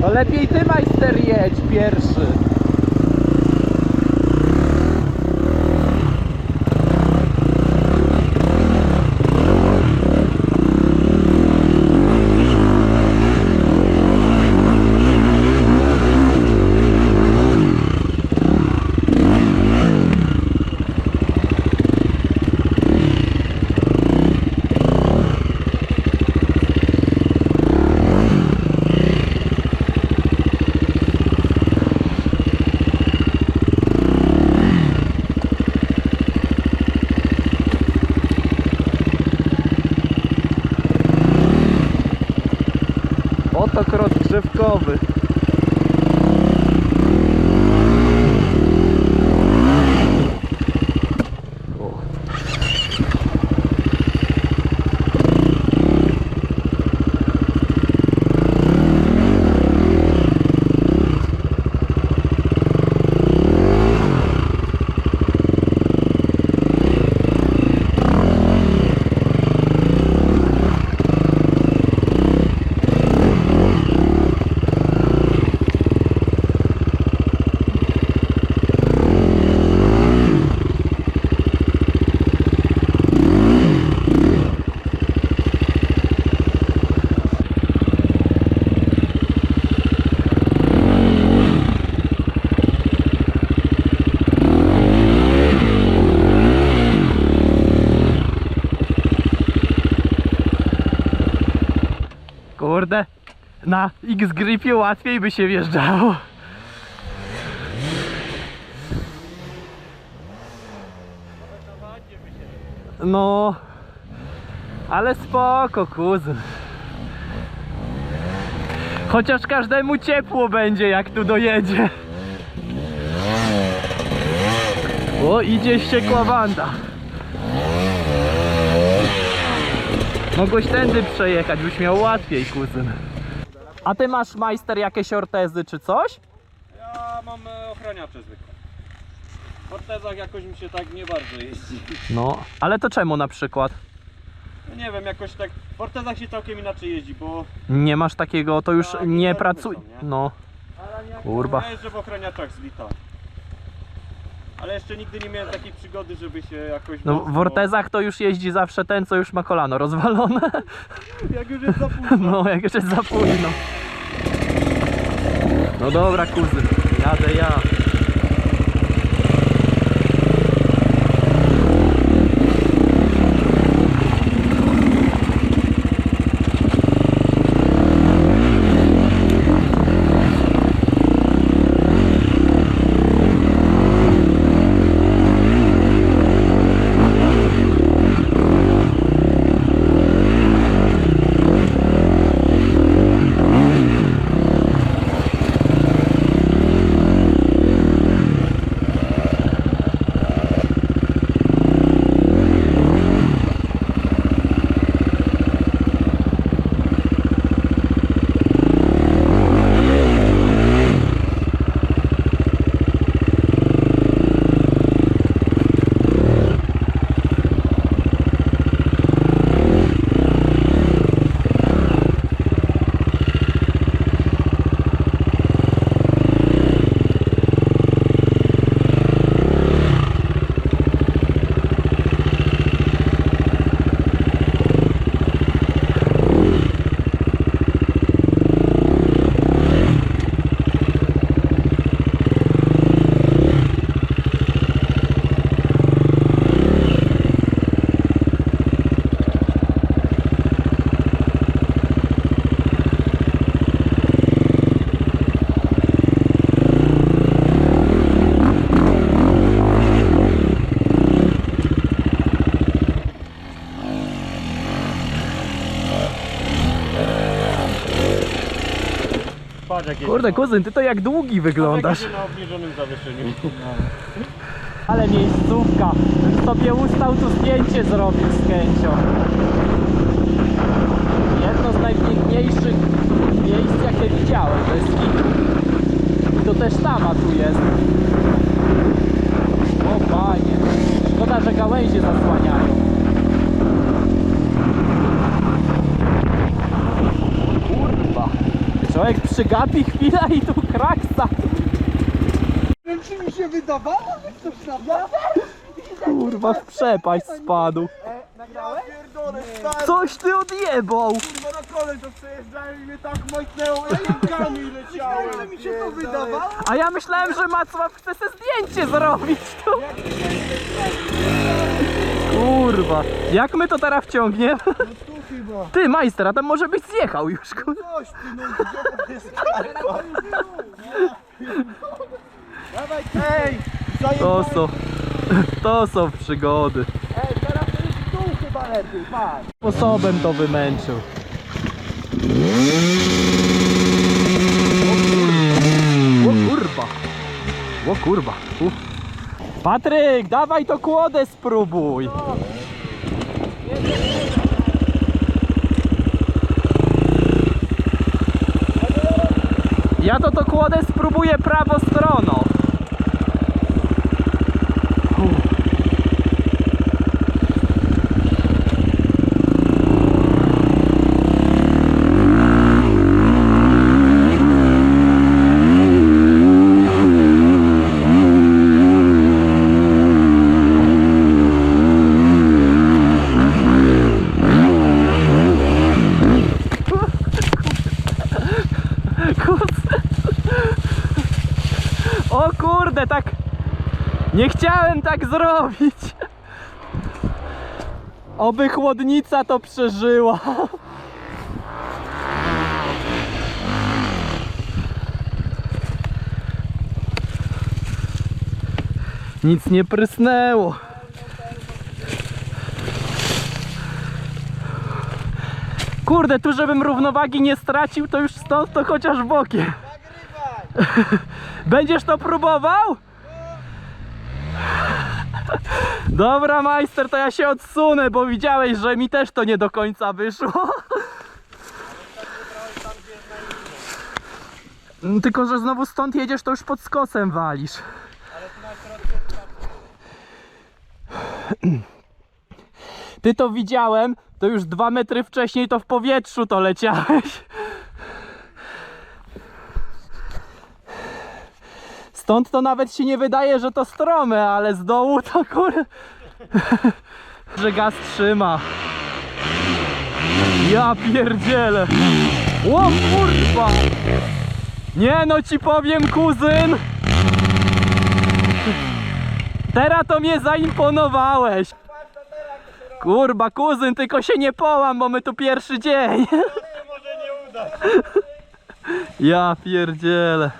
No lepiej ty majster jedź pierwszy. Oto krok drzewkowy. O. Kurde, na X-Gripie łatwiej by się wjeżdżało. No, ale spoko, kuzyn. Chociaż każdemu ciepło będzie, jak tu dojedzie. O, idzie ściekła banda. Mogłeś tędy przejechać, byś miał łatwiej, kuzyn. A ty masz majster jakieś ortezy czy coś? Ja mam e, ochraniacze zwykłe. W ortezach jakoś mi się tak nie bardzo jeździ. No, ale to czemu na przykład? No nie wiem, jakoś tak. W ortezach się całkiem inaczej jeździ, bo Nie masz takiego, to już Tak, nie pracuje. ruchy są, nie? No, kurwa. ja jeżdżę w ochraniaczach z lita. Ale jeszcze nigdy nie miałem takiej przygody, żeby się jakoś. No mocno- w ortezach to już jeździ zawsze ten, co już ma kolano rozwalone. Jak już jest za późno. No, jak już jest za późno. No dobra, kuzyn, jadę ja. Patrz Kurde, kuzyn, ty to jak długi wyglądasz. na obniżonym zawieszeniu. Ale miejscówka. Bym sobie ustał tu zdjęcie zrobić z chęcią. Jedno z najpiękniejszych miejsc jakie widziałem, to jest kitu. I to też tama tu jest. O panie. Szkoda, że gałęzie zasłaniają. Człowiek przygapi chwilę i tu kraksa. Wiem, czy mi się wydawało, że coś naprawdę? Kurwa, w przepaść spadł. Nagrałeś? Ja pierdolę, stary. Coś ty odjebał. Kurwa na kole to przejeżdżałem i mnie tak majtnęło, rękami leciałem. że mi się to wydawało. A ja myślałem, że Macław chce sobie zdjęcie zrobić tu. Kurwa. Jak my to teraz wciągniemy? No chyba. Ty, majster, a tam może byś zjechał już, kurwa. Coś ty, no gdzie to jest karpa? Dawaj, ej! To są, to są przygody. Ej, teraz to jest tu chyba lepiej, patrz. Sposobem to wymęczył. O kurwa. O kurwa. U. Patryk, dawaj to kłodę spróbuj. Ja to kłodę spróbuję prawo stroną. Kurde. O kurde, tak. Nie chciałem tak zrobić. Oby chłodnica to przeżyła. Nic nie prysnęło. Kurde, tu żebym równowagi nie stracił, to już stąd to chociaż bokiem. Będziesz to próbował? Dobra, majster, to ja się odsunę, bo widziałeś, że mi też to nie do końca wyszło. Tylko, że znowu stąd jedziesz, to już pod skosem walisz. Ty to widziałem, to już dwa metry wcześniej to w powietrzu to leciałeś. Stąd to nawet się nie wydaje, że to strome, ale z dołu to kur... że gaz trzyma. Ja pierdzielę. O kurwa! Nie no ci powiem kuzyn! Teraz to mnie zaimponowałeś. Kurba kuzyn, tylko się nie połam, bo my tu pierwszy dzień. Może nie uda. Ja pierdzielę.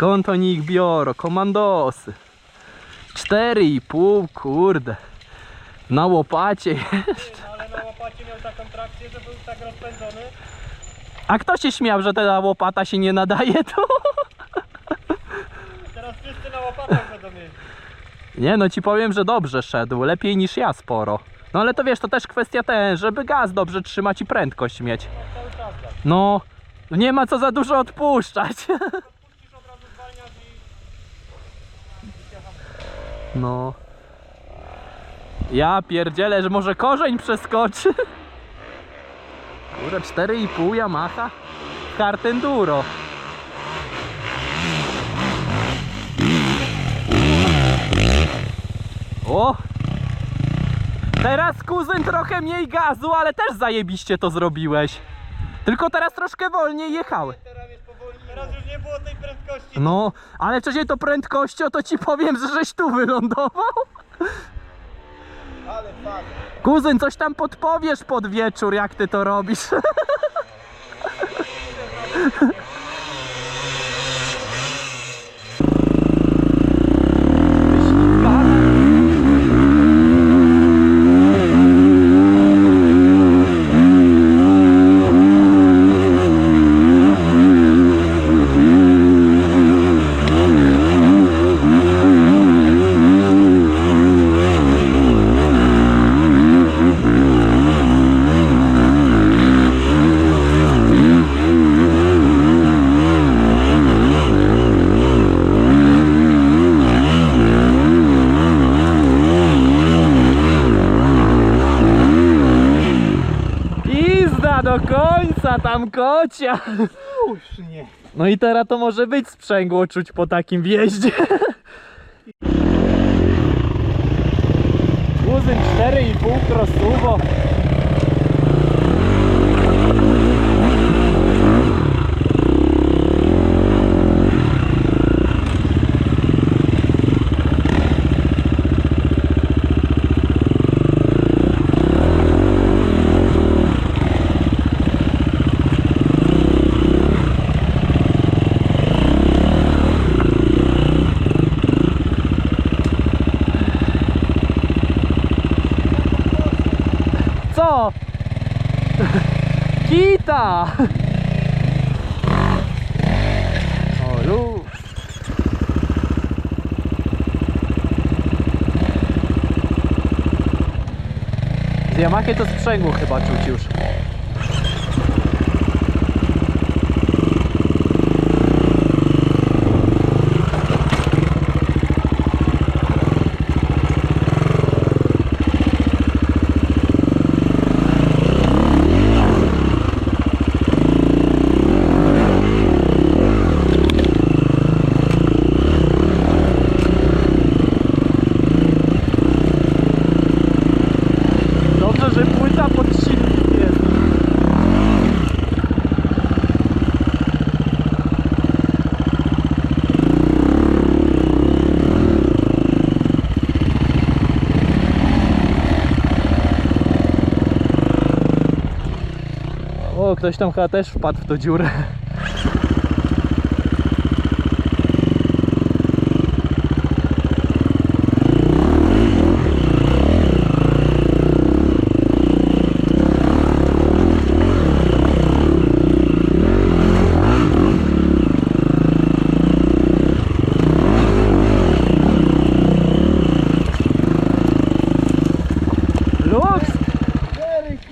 Skąd oni ich biorą? Komandosy. 4,5, kurde. Na łopacie. Ale na łopacie miał taką trakcję, że był tak rozpędzony. A kto się śmiał, że ta łopata się nie nadaje tu? Teraz wszyscy na łopatach będą mieli. Nie no, ci powiem, że dobrze szedł. Lepiej niż ja sporo. No ale to wiesz, to też kwestia ten, żeby gaz dobrze trzymać i prędkość mieć. No tak. No, nie ma co za dużo odpuszczać. No. Ja pierdzielę, że może korzeń przeskoczy. Kurde, 4,5 Yamaha. Kart Enduro. O! Teraz kuzyn trochę mniej gazu, ale też zajebiście to zrobiłeś. Tylko teraz troszkę wolniej jechały. Teraz jest powoli. Teraz już nie było tej prędkości. No, ale wcześniej to prędkością, to ci powiem, że żeś tu wylądował. Ale fakt. Kuzyn, coś tam podpowiesz pod wieczór, jak ty to robisz. Pizda do końca tam kocia. Słusznie. No i teraz to może być sprzęgło czuć po takim wjeździe. Kuzyn 4,5 crossowo. Co? Kita! Z Yamahy to sprzęgło chyba czuć już. Dobrze, że płyta pod silnik jest. Ktoś tam chyba też wpadł w tą dziurę.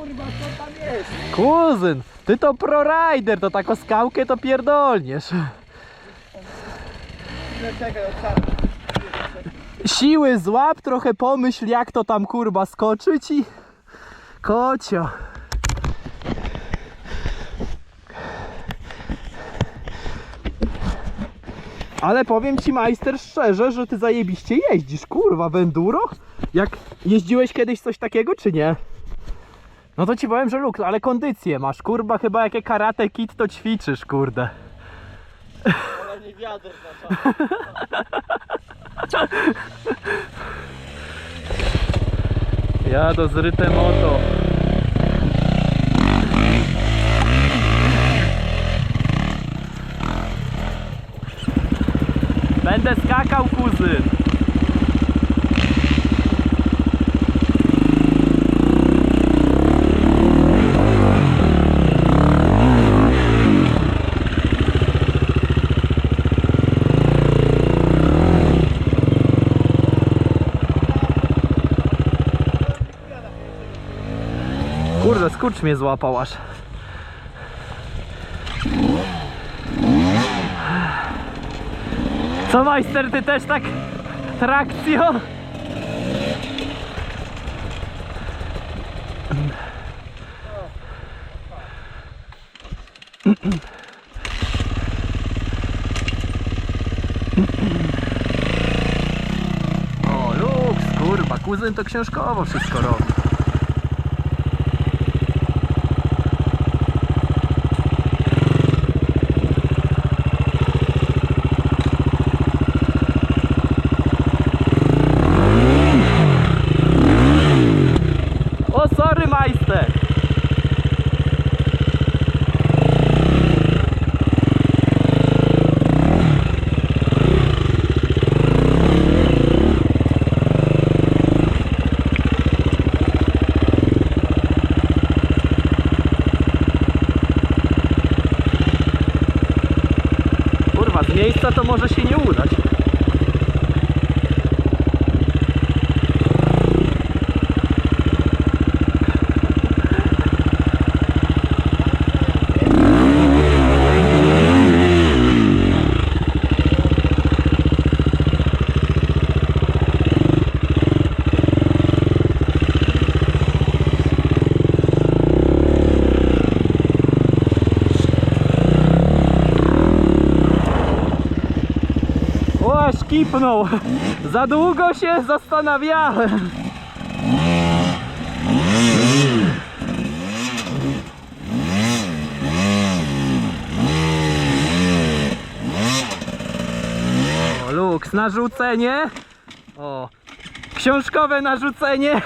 Kurwa, co tam jest? Kuzyn, ty to pro rider, to taką skałkę to pierdolniesz. Nie, czekaj. Siły złap, trochę pomyśl jak to tam kurwa skoczyć i... Kocio. Ale powiem ci majster szczerze, że ty zajebiście jeździsz, kurwa, w enduro? Jak jeździłeś kiedyś coś takiego, czy nie? No to ci powiem, że luk, ale kondycję masz, kurwa, chyba jakie karate kit to ćwiczysz, kurde. Ale nie na. Ja do zryte moto. Będę skakał, kuzyn. Skurcz mnie złapał aż. Co majster, ty też tak trakcjo? O, luks, kurwa, kuzyn to książkowo wszystko robi. O, sorry, majster! Kurwa, z miejsca to może się udać. aż kipnął. Za długo się zastanawiałem. Lux, narzucenie. O, książkowe narzucenie.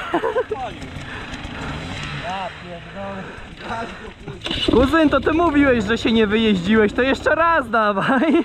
Kuzyn, to ty mówiłeś, że się nie wyjeździłeś, to jeszcze raz dawaj.